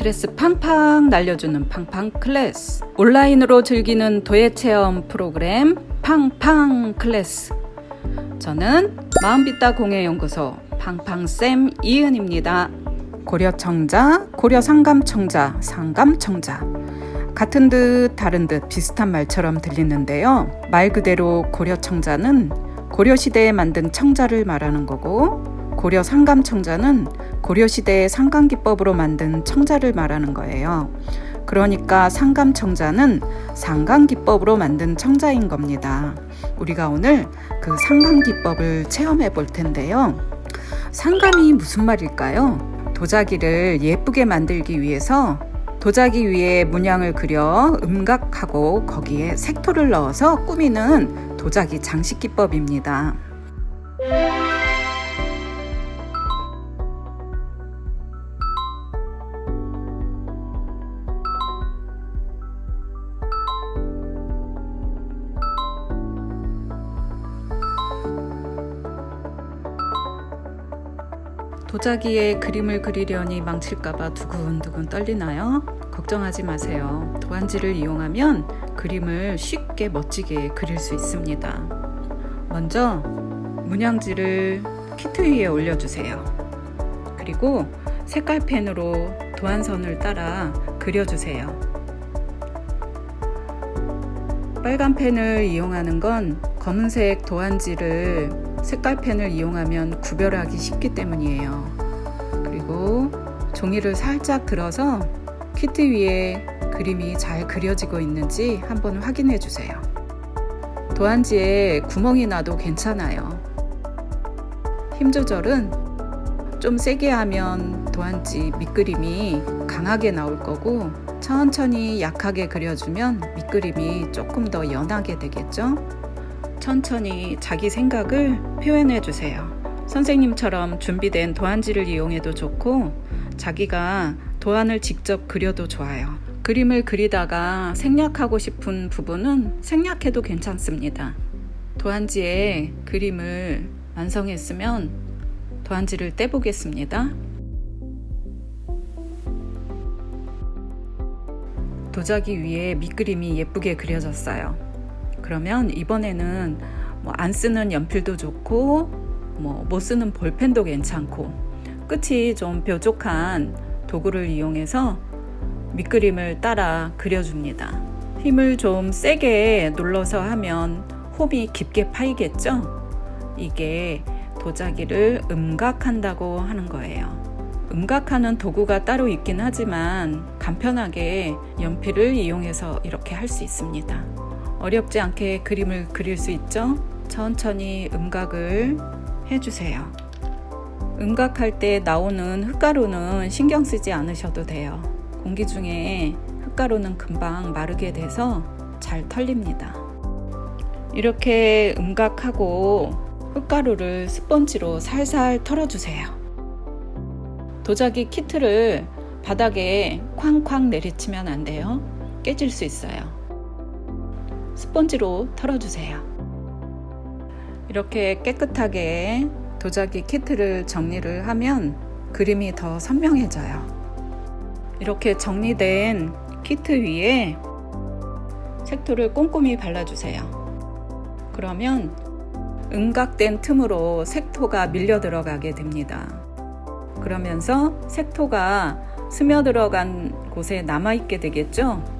스트레스 팡팡 날려주는 팡팡 클래스. 온라인으로 즐기는 도예 체험 프로그램 팡팡 클래스. 저는 마음빛다 공예연구소 팡팡쌤 이은입니다. 고려청자, 고려상감청자, 상감청자. 같은 듯 다른 듯 비슷한 말처럼 들리는데요. 말 그대로 고려청자는 고려시대에 만든 청자를 말하는 거고, 고려 상감청자는 고려시대의 상감기법으로 만든 청자를 말하는 거예요. 그러니까 상감청자는 상감기법으로 만든 청자인 겁니다. 우리가 오늘 그 상감기법을 체험해 볼 텐데요. 상감이 무슨 말일까요? 도자기를 예쁘게 만들기 위해서 도자기 위에 문양을 그려 음각하고 거기에 색토를 넣어서 꾸미는 도자기 장식 기법입니다. 도자기에 그림을 그리려니 망칠까봐 두근두근 떨리나요? 걱정하지 마세요. 도안지를 이용하면 그림을 쉽게 멋지게 그릴 수 있습니다. 먼저 문양지를 키트 위에 올려주세요. 그리고 색깔펜으로 도안선을 따라 그려주세요. 빨간 펜을 이용하는 건 검은색 도안지를 색깔펜을 이용하면 구별하기 쉽기 때문이에요. 그리고 종이를 살짝 들어서 키트 위에 그림이 잘 그려지고 있는지 한번 확인해 주세요. 도안지에 구멍이 나도 괜찮아요. 힘 조절은 좀 세게 하면 도안지 밑그림이 강하게 나올 거고 천천히 약하게 그려주면 밑그림이 조금 더 연하게 되겠죠? 천천히 자기 생각을 표현해 주세요. 선생님처럼 준비된 도안지를 이용해도 좋고 자기가 도안을 직접 그려도 좋아요. 그림을 그리다가 생략하고 싶은 부분은 생략해도 괜찮습니다. 도안지에 그림을 완성했으면 도안지를 떼보겠습니다. 도자기 위에 밑그림이 예쁘게 그려졌어요. 그러면 이번에는 뭐 안 쓰는 연필도 좋고 뭐 못 쓰는 볼펜도 괜찮고 끝이 좀 뾰족한 도구를 이용해서 밑그림을 따라 그려줍니다. 힘을 좀 세게 눌러서 하면 홈이 깊게 파이겠죠? 이게 도자기를 음각한다고 하는 거예요. 음각하는 도구가 따로 있긴 하지만 간편하게 연필을 이용해서 이렇게 할 수 있습니다. 어렵지 않게 그림을 그릴 수 있죠? 천천히 음각을 해주세요. 음각할 때 나오는 흙가루는 신경 쓰지 않으셔도 돼요. 공기 중에 흙가루는 금방 마르게 돼서 잘 털립니다. 이렇게 음각하고 흙가루를 스펀지로 살살 털어주세요. 도자기 키트를 바닥에 쾅쾅 내리치면 안 돼요. 깨질 수 있어요. 스펀지로 털어주세요. 이렇게 깨끗하게 도자기 키트를 정리를 하면 그림이 더 선명해져요. 이렇게 정리된 키트 위에 색토를 꼼꼼히 발라주세요. 그러면 음각된 틈으로 색토가 밀려 들어가게 됩니다. 그러면서 색토가 스며들어간 곳에 남아있게 되겠죠?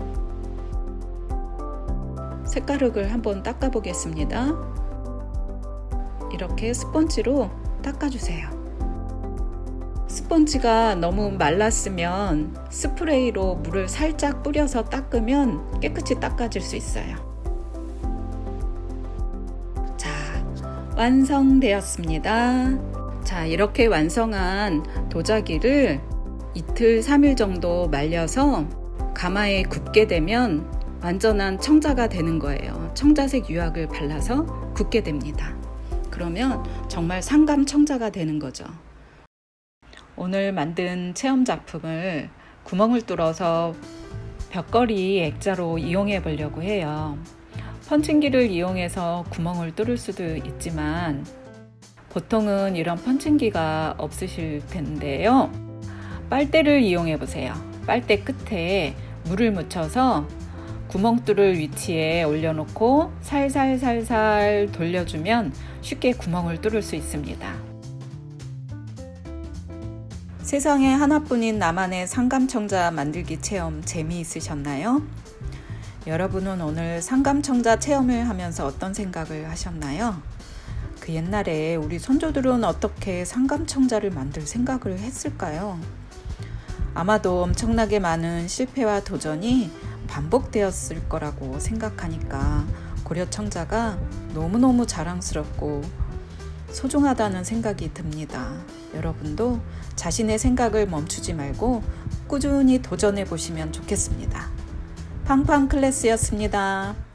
색가륵을 한번 닦아 보겠습니다. 이렇게 스펀지로 닦아주세요. 스펀지가 너무 말랐으면 스프레이로 물을 살짝 뿌려서 닦으면 깨끗이 닦아질 수 있어요. 자, 완성되었습니다. 자, 이렇게 완성한 도자기를 이틀, 3일 정도 말려서 가마에 굽게 되면 완전한 청자가 되는 거예요. 청자색 유약을 발라서 굳게 됩니다. 그러면 정말 상감 청자가 되는 거죠. 오늘 만든 체험 작품을 구멍을 뚫어서 벽걸이 액자로 이용해 보려고 해요. 펀칭기를 이용해서 구멍을 뚫을 수도 있지만 보통은 이런 펀칭기가 없으실 텐데요. 빨대를 이용해 보세요. 빨대 끝에 물을 묻혀서 구멍 뚫을 위치에 올려놓고 살살살살 돌려주면 쉽게 구멍을 뚫을 수 있습니다. 세상에 하나뿐인 나만의 상감청자 만들기 체험 재미있으셨나요? 여러분은 오늘 상감청자 체험을 하면서 어떤 생각을 하셨나요? 그 옛날에 우리 선조들은 어떻게 상감청자를 만들 생각을 했을까요? 아마도 엄청나게 많은 실패와 도전이 반복되었을 거라고 생각하니까 고려청자가 너무너무 자랑스럽고 소중하다는 생각이 듭니다. 여러분도 자신의 생각을 멈추지 말고 꾸준히 도전해 보시면 좋겠습니다. 팡팡 클래스였습니다.